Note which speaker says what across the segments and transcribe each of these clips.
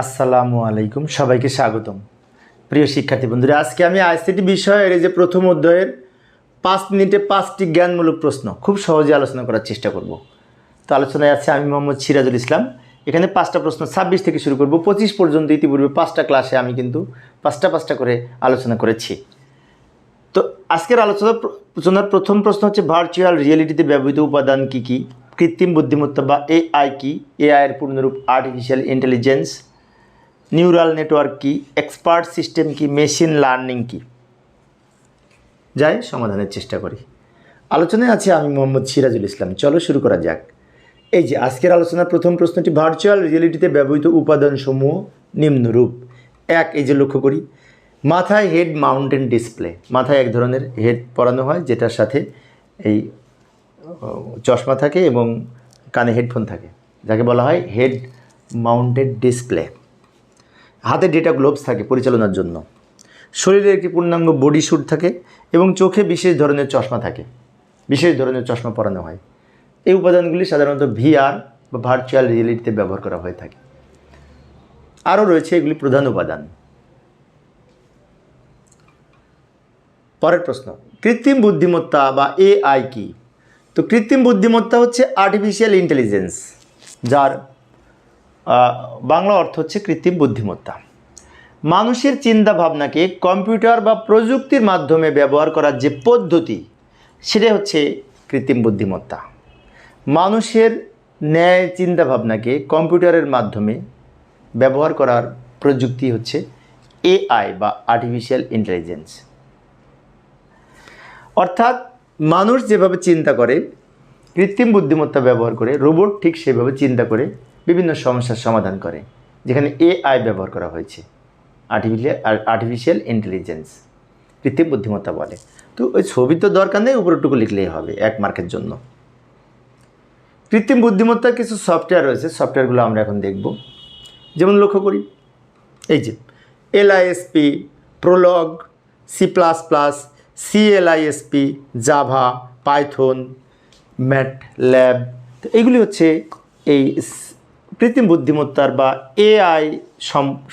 Speaker 1: আসসালামু আলাইকুম, সবাইকে স্বাগতম। প্রিয় শিক্ষার্থী বন্ধুরা, আজকে আমি আইসিটি বিষয়ের এই যে প্রথম অধ্যায়ের পাঁচ মিনিটে পাঁচটি জ্ঞানমূলক প্রশ্ন খুব সহজে আলোচনা করার চেষ্টা করব। তো আলোচনায় আছে আমি মোহাম্মদ সিরাজুল ইসলাম। এখানে পাঁচটা প্রশ্ন ছাব্বিশ থেকে শুরু করব। পঁচিশ পর্যন্ত ইতিপূর্বে পাঁচটা ক্লাসে আমি কিন্তু পাঁচটা পাঁচটা করে আলোচনা করেছি। তো আজকের আলোচনা আলোচনার প্রথম প্রশ্ন হচ্ছে ভার্চুয়াল রিয়েলিটিতে ব্যবহৃত উপাদান কী কী? কৃত্রিম বুদ্ধিমত্তা বা এআই কি? এআই এর পূর্ণরূপ আর্টিফিশিয়াল ইন্টেলিজেন্স নিউরাল নেটওয়ার্ক কি? এক্সপার্ট সিস্টেম কি? মেশিন লার্নিং কি? যাই, সমাধানের চেষ্টা করি। আলোচনায় আছে আমি মোহাম্মদ সিরাজুল ইসলাম। চলো শুরু করা যাক। এই যে, আজকের আলোচনার প্রথম প্রশ্নটি ভার্চুয়াল রিয়েলিটিতে ব্যবহৃত উপাদানসমূহ নিম্নরূপ। এক, এই যে লক্ষ্য করি, মাথায় হেড মাউন্টেন ডিসপ্লে মাথায় এক ধরনের হেড পরানো হয়, যেটার সাথে এই চশমা থাকে এবং কানে হেডফোন থাকে। যাকে বলা হয় হেড মাউন্টেড ডিসপ্লে হাতে ডেটা গ্লোভস থাকে পরিচালনার জন্য। শরীরে একটি পূর্ণাঙ্গ বডি স্যুট থাকে এবং চোখে বিশেষ ধরনের চশমা থাকে। বিশেষ ধরনের চশমা পরানো হয়। এই উপাদানগুলি সাধারণত ভিআর বা ভার্চুয়াল রিয়েলিটিতে ব্যবহার করা হয়ে থাকে। আরও রয়েছে এগুলি প্রধান উপাদান। পরের প্রশ্ন, কৃত্রিম বুদ্ধিমত্তা বা এআই কি? তো কৃত্রিম বুদ্ধিমত্তা হচ্ছে আর্টিফিশিয়াল ইন্টেলিজেন্স যার বাংলা অর্থ হচ্ছে কৃত্রিম বুদ্ধিমত্তা। মানুষের চিন্তা ভাবনাকে কম্পিউটার বা প্রযুক্তির মাধ্যমে ব্যবহার করার যে পদ্ধতি সেটা হচ্ছে কৃত্রিম বুদ্ধিমত্তা। মানুষের ন্যায় চিন্তা ভাবনাকে কম্পিউটারের মাধ্যমে ব্যবহার করার প্রযুক্তি হচ্ছে এআই বা আর্টিফিশিয়াল ইন্টেলিজেন্স অর্থাৎ মানুষ যেভাবে চিন্তা করে, কৃত্রিম বুদ্ধিমত্তা ব্যবহার করে, রোবট ঠিক সেভাবে চিন্তা করে বিভিন্ন সমস্যার সমাধান করে, যেখানে এআই ব্যবহার করা হয়েছে। আর্টিফিশিয়াল আর্টিফিশিয়াল ইন্টেলিজেন্স কৃত্রিম বুদ্ধিমত্তা বলে। তো ওই ছবি তো দরকার নেই উপরটুকু লিখলেই হবে, এক মার্কের জন্য। কৃত্রিম বুদ্ধিমত্তার কিছু সফটওয়্যার রয়েছে সফটওয়্যারগুলো আমরা এখন দেখব। যেমন লক্ষ্য করি, এই যে LISP Prolog C plus plus C CLISP Java Python MATLAB তো এইগুলি হচ্ছে এই কৃত্রিম বুদ্ধিমত্তার বা এআই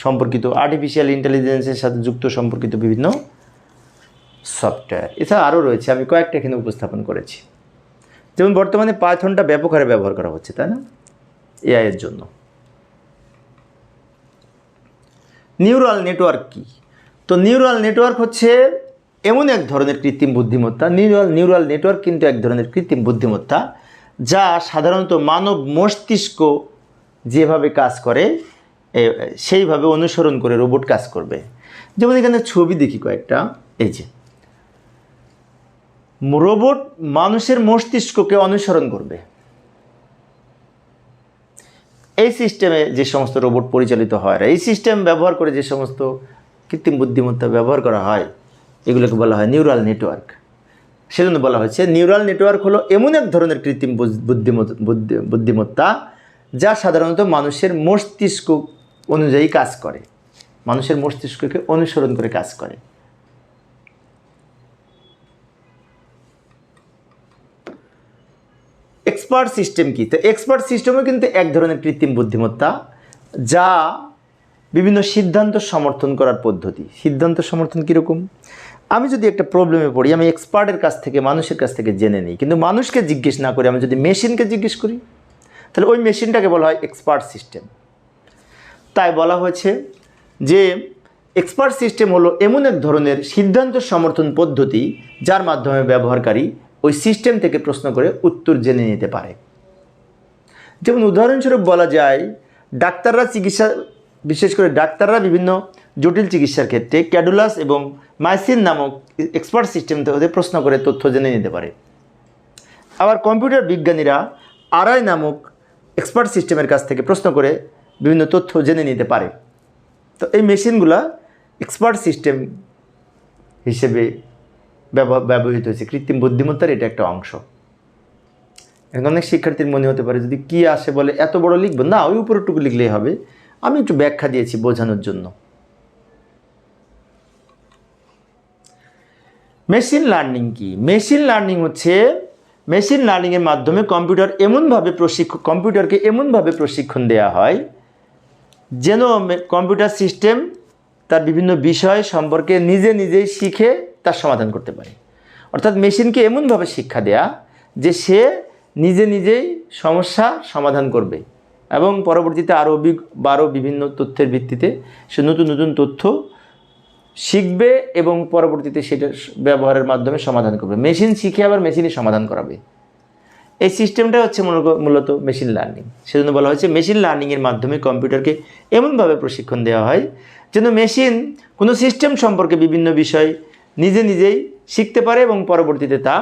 Speaker 1: সম্পর্কিত আর্টিফিশিয়াল ইন্টেলিজেন্সের সাথে যুক্ত সম্পর্কিত বিভিন্ন সফটওয়্যার এছাড়া আরও রয়েছে, আমি কয়েকটা এখানে উপস্থাপন করেছি। যেমন বর্তমানে পাইথনটা ব্যাপক হারে ব্যবহার করা হচ্ছে, তাই না? এআই এর জন্য। নিউরাল নেটওয়ার্ক কি? তো নিউরাল নেটওয়ার্ক হচ্ছে এমন এক ধরনের কৃত্রিম বুদ্ধিমত্তা নিউরাল নিউরাল নেটওয়ার্ক কিন্তু এক ধরনের কৃত্রিম বুদ্ধিমত্তা, যা সাধারণত মানব মস্তিষ্ক যেভাবে কাজ করে সেইভাবে অনুসরণ করে রোবট কাজ করবে। যেমন এখানে ছবি দেখি কয়েকটা। এই যে, রোবট মানুষের মস্তিষ্ককে অনুসরণ করবে। এই সিস্টেমে যে সমস্ত রোবট পরিচালিত হয়, এই সিস্টেম ব্যবহার করে যে সমস্ত কৃত্রিম বুদ্ধিমত্তা ব্যবহার করা হয়, এগুলোকে বলা হয় নিউরাল নেটওয়ার্ক। সেজন্য বলা হয়েছে, নিউরাল নেটওয়ার্ক হলো এমন এক ধরনের কৃত্রিম বুদ্ধিমত্তা যা সাধারণত মানুষের মস্তিষ্ক অনুযায়ী কাজ করে। মানুষের মস্তিষ্ককে অনুসরণ করে কাজ করে। এক্সপার্ট সিস্টেম কি? তো এক্সপার্ট সিস্টেমও কিন্তু এক ধরনের কৃত্রিম বুদ্ধিমত্তা, যা বিভিন্ন সিদ্ধান্ত সমর্থন করার পদ্ধতি। সিদ্ধান্ত সমর্থন কীরকম? আমি যদি একটা প্রবলেমে পড়ি, আমি এক্সপার্টের কাছ থেকে, মানুষের কাছ থেকে জেনে নিই। কিন্তু মানুষকে জিজ্ঞেস না করে আমি যদি মেশিনকে জিজ্ঞেস করি তাহলে ওই মেশিনটাকে বলা হয় এক্সপার্ট সিস্টেম। তাই বলা হয়েছে যে এক্সপার্ট সিস্টেম হলো এমন এক ধরনের সিদ্ধান্ত সমর্থন পদ্ধতি যার মাধ্যমে ব্যবহারকারী ওই সিস্টেম থেকে প্রশ্ন করে উত্তর জেনে নিতে পারে। যেমন উদাহরণস্বরূপ বলা যায়, ডাক্তাররা চিকিৎসা, বিশেষ করে ডাক্তাররা বিভিন্ন জটিল চিকিৎসার ক্ষেত্রে ক্যাডুলাস এবং মাইসিন নামক এক্সপার্ট সিস্টেম থেকে প্রশ্ন করে তথ্য জেনে নিতে পারে। আবার কম্পিউটার বিজ্ঞানীরা আরআই নামক এক্সপার্ট সিস্টেমের কাছ থেকে প্রশ্ন করে বিভিন্ন তথ্য জেনে নিতে পারে। তো এই মেশিনগুলা এক্সপার্ট সিস্টেম হিসেবে ব্যবহৃত হয়েছে। কৃত্রিম বুদ্ধিমত্তার এটা একটা অংশ। এখন অনেক শিক্ষার্থীর মনে হতে পারে, যদি কি আসে বলে এত বড় লিখব? না, ওই উপরটুকু লিখলেই হবে। আমি একটু ব্যাখ্যা দিয়েছি বোঝানোর জন্য। মেশিন লার্নিং কি? মেশিন লার্নিং হচ্ছে মেশিন লার্নিংয়ের মাধ্যমে কম্পিউটার এমনভাবে প্রশিক্ষণ কম্পিউটারকে এমনভাবে প্রশিক্ষণ দেওয়া হয় যেন কম্পিউটার সিস্টেম তার বিভিন্ন বিষয় সম্পর্কে নিজে নিজেই শিখে তার সমাধান করতে পারে। অর্থাৎ মেশিনকে এমনভাবে শিক্ষা দেয়া যে সে নিজে নিজেই সমস্যা সমাধান করবে এবং পরবর্তীতে আরও অভিজ্ঞ বা আরও বিভিন্ন তথ্যের ভিত্তিতে সে নতুন নতুন তথ্য শিখবে এবং পরবর্তীতে সেটার ব্যবহারের মাধ্যমে সমাধান করবে। মেশিন শিখে আবার মেশিনই সমাধান করাবে। এই সিস্টেমটা হচ্ছে মূলত মেশিন লার্নিং সেজন্য বলা হয়েছে মেশিন লার্নিংয়ের মাধ্যমে কম্পিউটারকে এমনভাবে প্রশিক্ষণ দেওয়া হয় যেন মেশিন কোনো সিস্টেম সম্পর্কে বিভিন্ন বিষয় নিজে নিজেই শিখতে পারে এবং পরবর্তীতে তা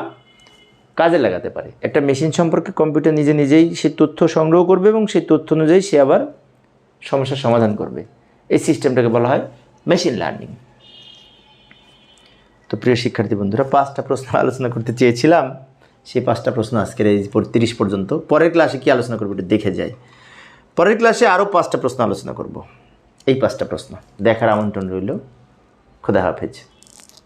Speaker 1: কাজে লাগাতে পারে। একটা মেশিন সম্পর্কে কম্পিউটার নিজে নিজেই সে তথ্য সংগ্রহ করবে এবং সেই তথ্য অনুযায়ী সে আবার সমস্যার সমাধান করবে। এই সিস্টেমটাকে বলা হয় মেশিন লার্নিং তো প্রিয় শিক্ষার্থী বন্ধুরা, পাঁচটা প্রশ্ন আলোচনা করতে চেয়েছিলাম। সেই পাঁচটা প্রশ্ন আজকের এই তিরিশ পর্যন্ত। পরের ক্লাসে কি আলোচনা করব একটু দেখে যাই। পরের ক্লাসে আরও পাঁচটা প্রশ্ন আলোচনা করব। এই পাঁচটা প্রশ্ন। দেখার আমন্ত্রণ রইল। খোদা হাফেজ।